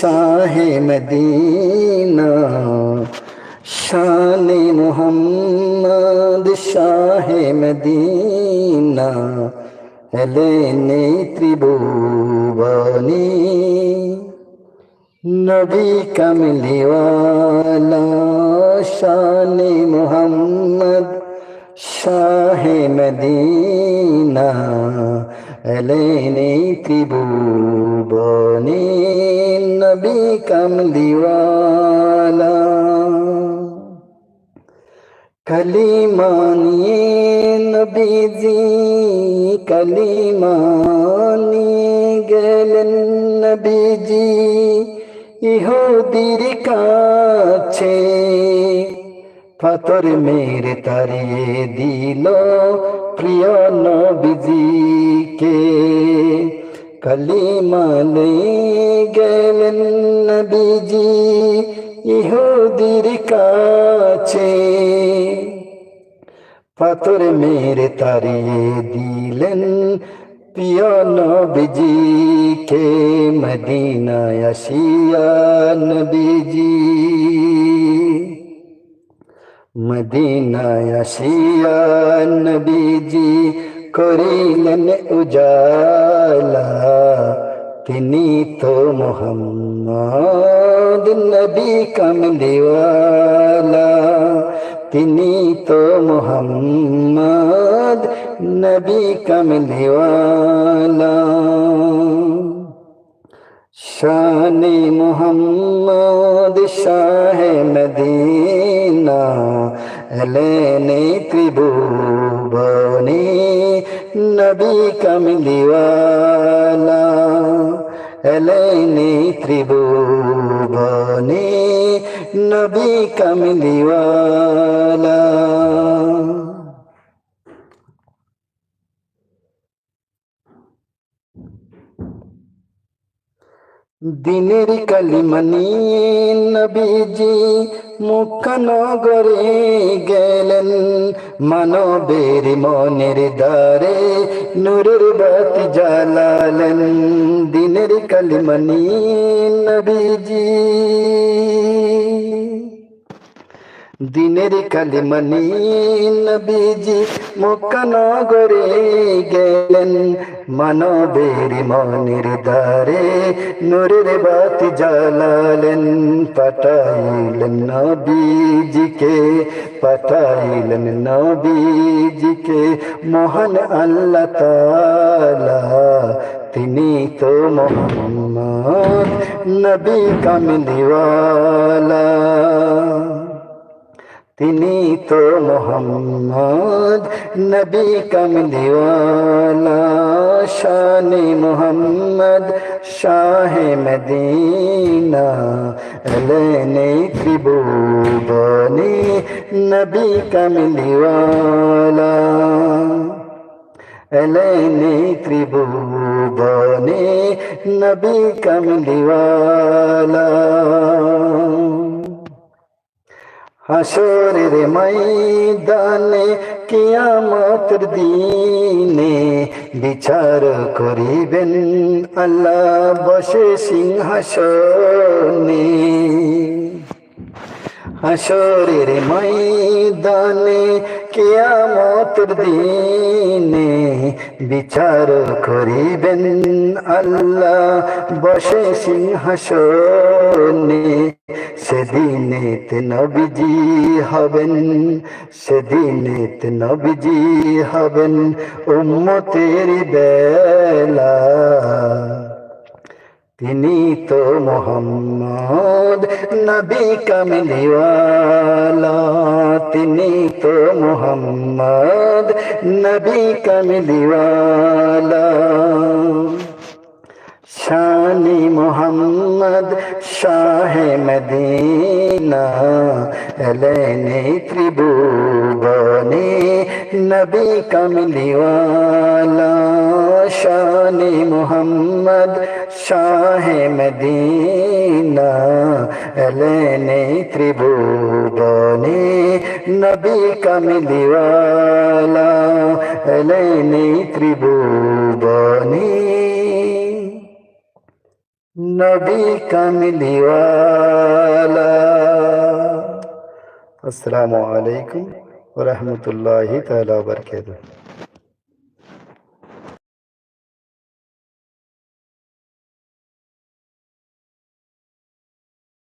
Shah Medina শান Mohammad Shah Medina এলেনে ত্রিভুবনী। নবী কমলিওয়ালা শান মোহাম্মদ শাহ মদিনা এলেনে ত্রিভুবনী নবী কমলিওয়ালা। কলিমানিয়ে নবীজি কলিমানি গেলেন নবীজি। ইহুদির কাছে পাথর মেরে তারিয়ে দিল প্রিয় নবীজিকে। কলিমালে গেলেন নবীজি ইহুদির কাছে। পাথর মেরে তারিয়ে দিলেন প্রিয় নবীজিকে। মদিনায় আসিয়া নবীজি মদিনায় আসিয়া নবীজি করিলেন উজালা। তিনি তো মোহাম্মদ নবী কমলিওয়ালা। তিনি তো মোহাম্মদ নবী কমলিওয়ালা। শান মোহাম্মদ শাহ মদিনা। এলেনে ত্রিভুবনী নবী কমলিওয়ালা এলেনে ত্রিভুবনী নবী কমলিওয়ালা দিনের কালিমানি নবীজি মুখনগরে গেলেন। মানবের মনের দ্বারে নূরের বাতি জ্বালালেন। দিনের কালিমানি নবীজি। দিনের কালিমানি নবীজি মুখনগরে গেলেন। মানবের মনের দ্বারে নূরের বাতি জ্বালালেন। পাঠাইলেন নবীজিকে পাঠাইলেন নবীজিকে। মহান আল্লাহ তালা তিনি তো মোহাম্মদ নবী কামলিওয়ালা তিনি তো মোহাম্মদ, নবী কমলিওয়ালা শান মোহাম্মদ, শাহ মদিনা এলেনে ত্রিভুবনী নবী কমলিওয়ালা এলেনে ত্রিভুবনী নবী কমলিওয়ালা হাসরের ময়দানে কিয়ামতের দিনে বিচার করিবেন আল্লাহ বসে সিংহাসনে। হাসরের ময়দানে কিয়ামতের দিনে বিচার করিবেন আল্লাহ। বসে সিংহাসনে সেদিনেতে নবীজি হবেন, সেদিনেতে নবীজি হবেন উম্মতের বেলা। তিনি তো মোহাম্মদ নবী কমলিওয়ালা। তিনি তো মোহাম্মদ নবী কমলিওয়ালা। শানি মোহাম্মদ শাহ মদিনা, এলেনে ত্রিভুবনে নবী কমলিওয়ালা। শানি মোহাম্মদ শাহ মদিনা এলেনে ত্রিভুবনে নবী কমলিওয়ালা এলেনে ত্রিভুবনে নবী কামলিওয়ালা আসসালামু আলাইকুম ওরহমতুল্লাহি তাআলা ওয়া বারাকাতুহু